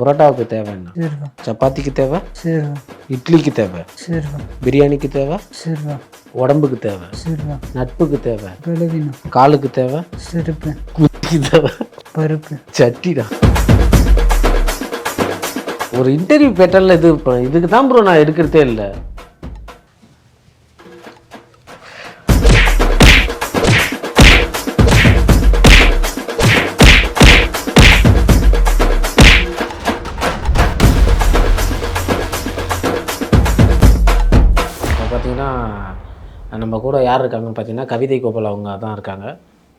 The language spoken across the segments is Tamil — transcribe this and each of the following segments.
புரோட்டாவுக்கு தேவை சரிப்பா சப்பாத்திக்கு தேவை? சரிப்பா இட்லிக்கு தேவை? சரிப்பா பிரியாணிக்கு தேவை? சரிப்பா உடம்புக்கு தேவை? சரிப்பா நட்புக்கு தேவை? காலுக்கு தேவை? செருப்பு. குதிக்கு தேவை? பருப்பு. சட்டிடா. ஒரு இன்டர்வியூ பேட்டர்ல இது இதுக்கு தான் ப்ரோ நான் எடுக்கிறதே இல்லை. பார்த்தீங்கன்னா நம்ம கூட யார் இருக்காங்கன்னு பார்த்தீங்கன்னா கவிதை கோபால் அவங்க தான் இருக்காங்க.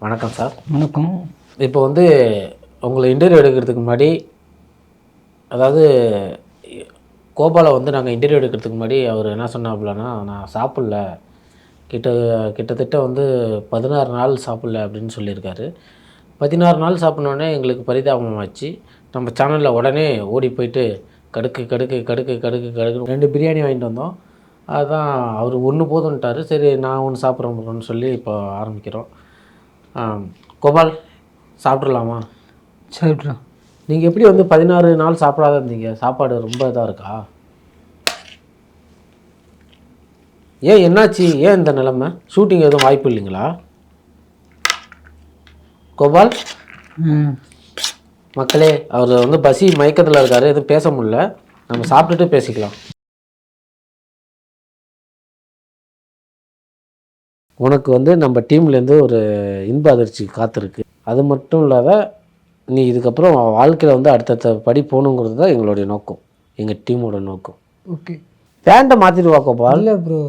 வணக்கம் சார். வணக்கம். இப்போ வந்து உங்களை இன்டர்வியூ எடுக்கிறதுக்கு முன்னாடி அதாவது கோபாலை வந்து நாங்கள் இன்டர்வியூ எடுக்கிறதுக்கு முன்னாடி அவர் என்ன சொன்னாப்புலன்னா நான் சாப்பிடல. கிட்ட கிட்டத்தட்ட வந்து பதினாறு நாள் சாப்பிடல அப்படின்னு சொல்லியிருக்காரு. பதினாறு நாள் சாப்பிட்னோடனே எங்களுக்கு பரிதாபமாச்சு நம்ம சேனலில் உடனே ஓடி போயிட்டு கடுக்கு கடுக்கு கடுக்கு கடுக்கு கடுக்கு ரெண்டு பிரியாணி வாங்கிட்டு வந்தோம். அதுதான் அவர் ஒன்று போதும்ட்டாரு. சரி நான் ஒன்று சாப்பிட்றேன் சொல்லி இப்போ ஆரம்பிக்கிறோம். கோபால் சாப்பிட்றலாமா சாப்பிட்றோம் நீங்கள் எப்படி வந்து பதினாறு நாள் சாப்பிடாத இருந்தீங்க? சாப்பாடு ரொம்ப இதாக இருக்கா? ஏன் என்னாச்சு? ஏன் இந்த நிலைமை? ஷூட்டிங் எதுவும் வாய்ப்பு இல்லைங்களா? கோபால்? மக்களே அவர் வந்து பசி மயக்கத்தில் இருக்காரு. எதுவும் பேச முடியல. நம்ம சாப்பிட்டுட்டு பேசிக்கலாம். உனக்கு வந்து நம்ம டீம்லேருந்து ஒரு இன்ப அதிர்ச்சி காத்திருக்கு. அது மட்டும் இல்லாத நீ இதுக்கப்புறம் வாழ்க்கையில் வந்து அடுத்தடுத்த படி போகணுங்கிறது தான் எங்களுடைய நோக்கம். எங்கள் டீமோட நோக்கம். ஓகே. பேண்ட்டை மாற்றிட்டு கோபால்? இல்லை ப்ரோ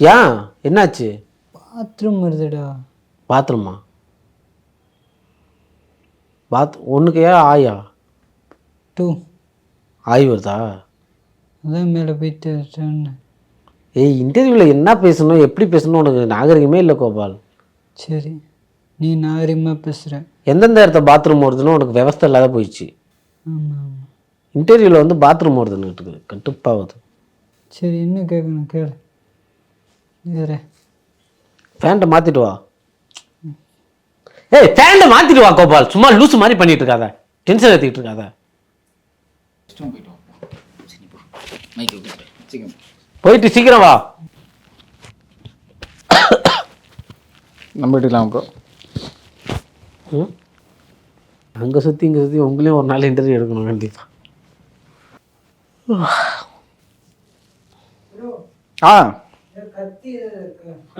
ஏன்? என்னாச்சு? பாத்ரூம் வருதுடா. பாத்ரூமா? பாத் ஒன்றுக்கு ஏன் ஆயா? டூ. ஆய் வருதா? அதான் மேலே போயிட்டு ஏய் இன்டர்வியூவில் என்ன பேசணும் எப்படி பேசணும் உனக்கு நாகரிகமே இல்லை கோபால். சரி நீ நாகரிகமாக பேசுகிற எந்தெந்த இடத்த பாத்ரூம் வருதுன்னு உனக்கு விவஸ்தை இல்லாத போயிடுச்சு. இன்டர்வியூவில் வந்து பாத்ரூம் வருதுன்னு இருக்குது கட்டுப்பாகுது சரி என்ன கேட்கணும் கேளு. வேற. ஃபேண்ட்டை மாற்றிட்டு வா. ஏய் ஃபேண்ட்டை மாற்றிட்டு வா கோபால். சும்மா லூசு மாதிரி பண்ணிட்டு இருக்காத. டென்ஷன் ஏற்றிக்கிட்டு இருக்காத. போயிட்டு சீக்கிரம் வா. நம்ம எடுக்கலாம் ப்ரோ அங்கே சுற்றி இங்கே சுற்றி உங்களையும் ஒரு நாள் இன்டர்வியூ எடுக்கணும் கண்டிப்பாக ஆ.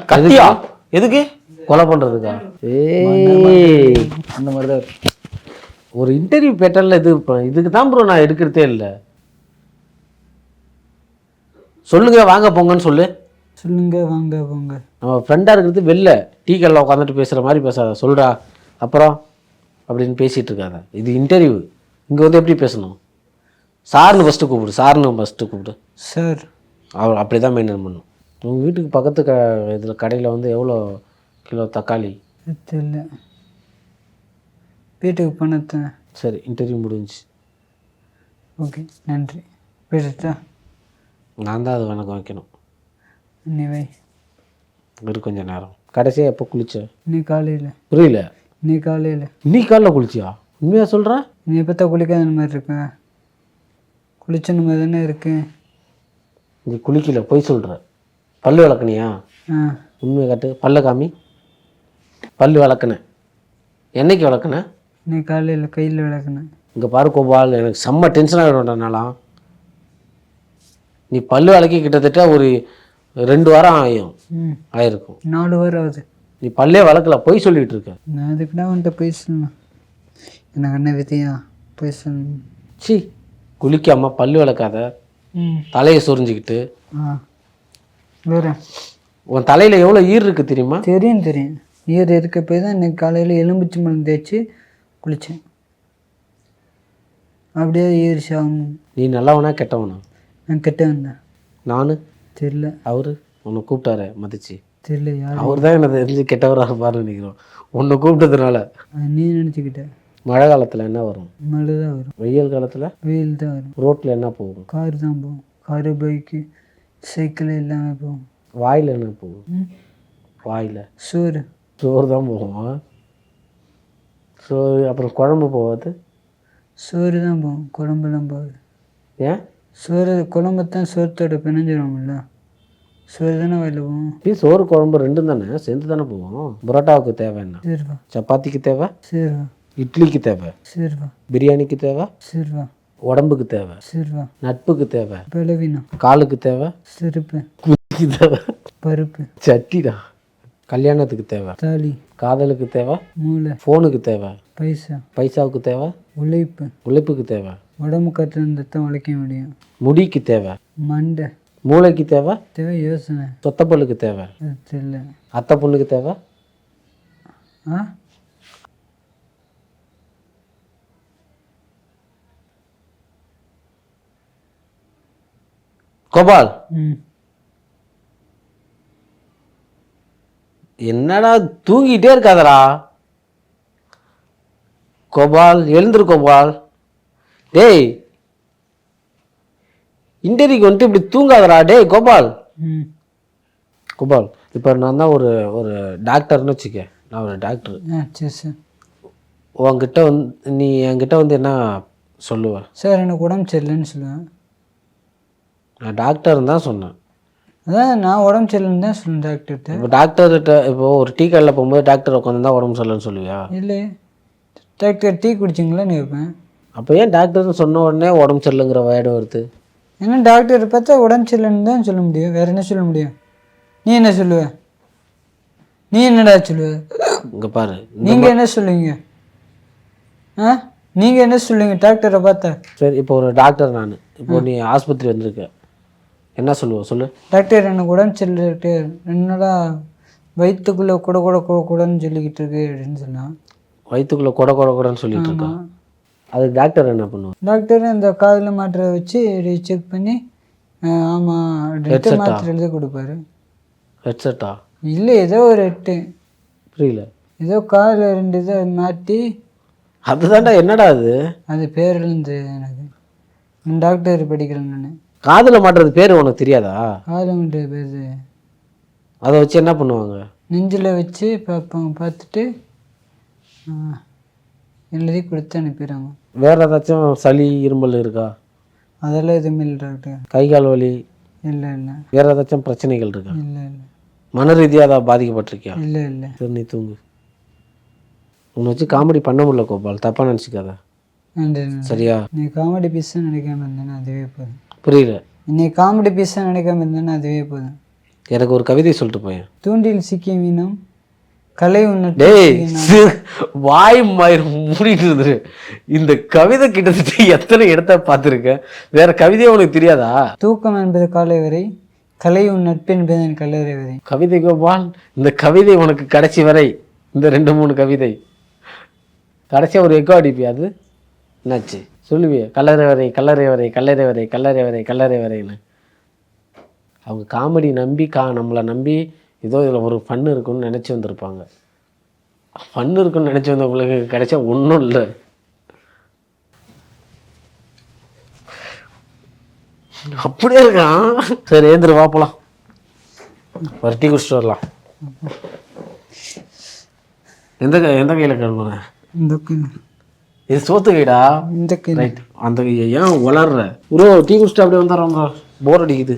கத்தியா? எதுக்கு? கொலை பண்ணுறதுக்கா ஏய். அந்த மாதிரி தான். ஒரு இன்டர்வியூ பேட்டர்ல இது இப்போ இதுக்கு தான் ப்ரோ நான் எடுக்கிறதே இல்லை. சொல்லுங்க வாங்க போங்கன்னு சொல்லு. சொல்லுங்க வாங்க போங்க. நம்ம ஃப்ரெண்டாக இருக்கிறது வெளில டீ கல்ல உட்காந்துட்டு பேசுகிற மாதிரி பேசாத சொல்கிறா அப்புறம் அப்படின்னு பேசிகிட்டு இருக்காத. இது இன்டர்வியூ இங்கே வந்து எப்படி பேசணும்? சார்னு ஃபஸ்ட்டு கூப்பிடு சார்னு ஃபஸ்ட்டு கூப்பிடு. சார். அவர் அப்படி தான் மெயின்டைன் பண்ணும். உங்கள் வீட்டுக்கு பக்கத்து க இதில் கடையில் வந்து எவ்வளோ கிலோ தக்காளி? தெரியல வீட்டுக்கு பணத்தை சரி இன்டர்வியூ முடிஞ்சுச்சு. ஓகே நன்றி. போயிடுச்சா நான் தான் அது வணக்கம் வைக்கணும் வை. இரு கொஞ்ச நேரம். கடைசியாக எப்போ குளிச்ச? நீ காலையில். புரியல. நீ காலையில். நீ காலைல குளிச்சியா? உண்மையாக சொல்கிற நீ எப்போ தான் குளிக்காத மாதிரி இருக்க? குளிச்ச மாதிரி தானே இருக்கு. நீ குளிக்கல போய் சொல்கிற பல்லு விளக்குனியா ஆ. உண்மையை காட்டு. பல்ல காமி. பல்லு விளக்குனேன் என்னைக்கு விளக்குனேன் நீ காலையில் கையில் விளக்குனேன் இங்கே பாரு கோபால் எனக்கு செம்ம டென்ஷன் ஆகிடும்னாலாம் நீ பல்லு விளக்கி கிட்டத்தட்ட ஒரு ரெண்டு வாரம் ஆகும் ஆயிருக்கும். நாலு வாரம் ஆகுது. நீ பல்லே வளர்க்கல போய் சொல்லிட்டு இருக்க. நான் அதுக்குடா உன்கிட்ட போய் சொல்லணும். எனக்கு என்ன விதியா போய் சொல்லணும் சி குளிக்காம பல்லு விளக்காத தலையை சொரிஞ்சுக்கிட்டு. வேற. உன் தலையில் எவ்வளோ ஈர் இருக்குது தெரியுமா? தெரியும் தெரியும். ஈர இருக்க போய் தான் இன்னைக்கு காலையில் எலும்பிச்சி மலம் தேய்ச்சி குளித்தேன் அப்படியே ஆகணும் நீ நல்லவனா கெட்டவனா? நான் கெட்ட வந்தேன். நானு? தெரில அவரு? உன்னை கூப்பிட்டாரு மதிச்சு. தெரில யார்? அவர் தான் என்ன தெரிஞ்சு கெட்டவராக இருப்பார்னு நினைக்கிறோம். உன்னை கூப்பிட்டதுனால. அது நீ நினச்சிக்கிட்ட. மழை காலத்தில் என்ன வரும்? மழை தான் வரும். வெயில் காலத்தில்? வெயில் தான் வரும். ரோட்டில் என்ன போகும்? கார் தான் போகும். காரு பைக்கு சைக்கிள் எல்லாமே போகும். வாயில் என்ன போகும்? வாயில். சோறு. சோறு தான் போகும்? சோறு அப்புறம் குழம்பு போகாது? சோறு தான் போகும். குழம்புலாம் போகுது. ஏன்? சோறு குழம்புத்தான் சோத்தோட பிணைஞ்சிடும்ல சோறு தானே வயலில் போகும் டீ சோறு குழம்பு ரெண்டும் தானே? சேர்ந்து தானே போவோம். புரோட்டாவுக்கு தேவை என்ன? சரிவா. சப்பாத்திக்கு தேவை? சரிவா. இட்லிக்கு தேவை? சரிவா. பிரியாணிக்கு தேவை? சரிவா. உடம்புக்கு தேவை? சரிவா. நட்புக்கு தேவை? பலவீனம். காலுக்கு தேவை? செருப்பு. குதிக்கு தேவை? பருப்பு. சட்டிடா? கல்யாணத்துக்கு தேவை? தாலி. காதலுக்கு தேவை? மூளை. ஃபோனுக்கு தேவை? பைசா. பைசாவுக்கு தேவை? உழைப்பு. உழைப்புக்கு தேவை? உடம்பு கற்று இருந்தால் தான் உழைக்க முடியும். முடிக்கு தேவை. மண்டை. மூளைக்கு தேவை. தேவை யோசனை. சொத்தப்பல்லுக்கு தேவை. அது தெரியல. அத்தை பொண்ணுக்கு தேவை. ஆ? கோபால். என்னடா தூங்கிட்டே இருக்காதடா. கோபால் எழுந்துரு கோபால். டேய் இன்டர்வியூக்கு வந்துட்டு இப்படி தூங்காதடா. டேய் கோபால். கோபால் இப்போ நான் தான் ஒரு ஒரு டாக்டர்னு வச்சுக்க நான் ஒரு டாக்டர். சரி சார். உன்கிட்ட வந்து நீ என்கிட்ட வந்து என்ன சொல்லுவ? சார் எனக்கு உடம்பு சரியில்லைன்னு சொல்லுவேன். நான் டாக்டர்னு தான் சொன்னேன். அதான் நான் உடம்பு சரியில்லைன்னு தான் சொல்லுவேன் டாக்டர்கிட்ட. இப்போ டாக்டர்கிட்ட இப்போ ஒரு டீ கடையில் போகும்போது டாக்டர் உட்காந்து உடம்பு சரியில்லைன்னு சொல்லுவியா? இல்லை டாக்டர் டீ குடிச்சிங்களான்னு கேட்பேன். அப்போ ஏன் டாக்டர்னு சொன்ன உடனே உடம்பு சரியில்லைங்கிற வேடு வருது? ஏன்னா டாக்டர் பார்த்தா உடம்பு சரியில்லைன்னு தான் சொல்ல முடியும். வேற என்ன சொல்ல முடியும்? நீ என்ன சொல்லுவ? நீ என்னடா சொல்லுவ? இங்கே பாரு நீங்க என்ன சொல்லுவீங்க? ஆ? நீங்க என்ன சொல்லுவீங்க டாக்டரை பார்த்தா? சரி இப்போ ஒரு டாக்டர் நான். இப்போ நீ ஆஸ்பத்திரி வந்திருக்க. என்ன சொல்லுவ? சொல்லு. டாக்டர் எனக்கு உடம்பு சரியில்லை டாக்டர் நாளாக வயிற்றுக்குள்ளே கூட கூட கூட கூடன்னு சொல்லிக்கிட்டு இருக்கு அப்படின்னு சொன்னான் வயிற்றுக்குள்ளே கொட கொட கொடன்னு சொல்லிட்டு இருக்கா? அதுக்கு டாக்டர் என்ன பண்ணுவோம் டாக்டர் அந்த காதில் மாத்திரை வச்சு செக் பண்ணி ஆ, ஆமா அப்படின்ட்டு Headset ஆ? மாத்திரை எழுதி கொடுப்பாரு. ஹெட்செட்டா இல்லை ஏதோ ஒரு எட்டு புரியல. ஏதோ காதில் ரெண்டு இதை மாட்டி அதுதான்டா என்னடா அது? அது பேர் இருந்து எனக்கு. நான் டாக்டர் படிக்கிறேன் நான். காதில் மாட்டுறது பேர் உனக்கு தெரியாதா? காதில் மாட்டுற பேர். அதை வச்சு என்ன பண்ணுவாங்க? நெஞ்சில் வச்சு பார்ப்பாங்க பார்த்துட்டு எழுதி கொடுத்து அனுப்பிடுறாங்க. வேற ஏதாச்சும் சளி இருமல் இருக்கா? அதெல்லாம் எதுவுமே இல்லை டாக்டர். கை கால் வலி? இல்லை இல்லை. வேற ஏதாச்சும் பிரச்சனைகள் இருக்கா? இல்லை இல்லை. மன ரீதியாக ஏதாவது பாதிக்கப்பட்டிருக்கியா? இல்லை இல்லை. சரி நீ தூங்கு. உன்னை வச்சு காமெடி பண்ண முடியல கோபால். தப்பாக நினச்சிக்காத. நன்றி நன்றி. சரியா? நீ காமெடி பீஸாக நினைக்காம இருந்தேன்னா அதுவே போதும். புரியல. நீ காமெடி பீஸாக நினைக்காம இருந்தேன்னா அதுவே போதும். எனக்கு ஒரு கவிதை சொல்லிட்டு போயேன். தூண்டில் சிக்கிய மீனும் கலை டேய் வாய் மயிர் மூடிட்டு இருந்துரு இந்த கவிதை கிட்டத்தட்ட எத்தனை இடத்த பார்த்துருக்கேன் வேற கவிதையே உனக்கு தெரியாதா? தூக்கம் என்பது காலை வரை கலை உன் நட்பு என்பது என் கல்லறை வரை. கவிதை கோபால் இந்த கவிதை உனக்கு கடைசி வரை இந்த ரெண்டு மூணு கவிதை. கடைசியாக ஒரு எக்கோ அடிப்பியா அது? என்னாச்சு? சொல்லுவியே கல்லறை வரை கல்லறை வரை கல்லறை வரை கல்லறை வரை கல்லறை வரைன்னு. அவங்க காமெடி நம்பி கா நம்மளை நம்பி ஏதோ இதில் ஒரு ஃபன் இருக்குன்னு நினச்சி வந்திருப்பாங்க. ஃபன் இருக்குன்னு நினச்சி வந்தவங்களுக்கு கிடைச்சா ஒன்றும் இல்லை. அப்படியே இருக்கான். சரி ஏந்திரு வா போலாம். ஒரு டீ குடிச்சிட்டு வரலாம். எந்த எந்த கையில் கழுவுன இந்த இது சோத்து கைடா? இந்த கை ரைட் அந்த ஏன் வளர்ற ப்ரோ டீ குடிச்சிட்டு அப்படியே வந்துடுறோம் போர். அடிக்குது.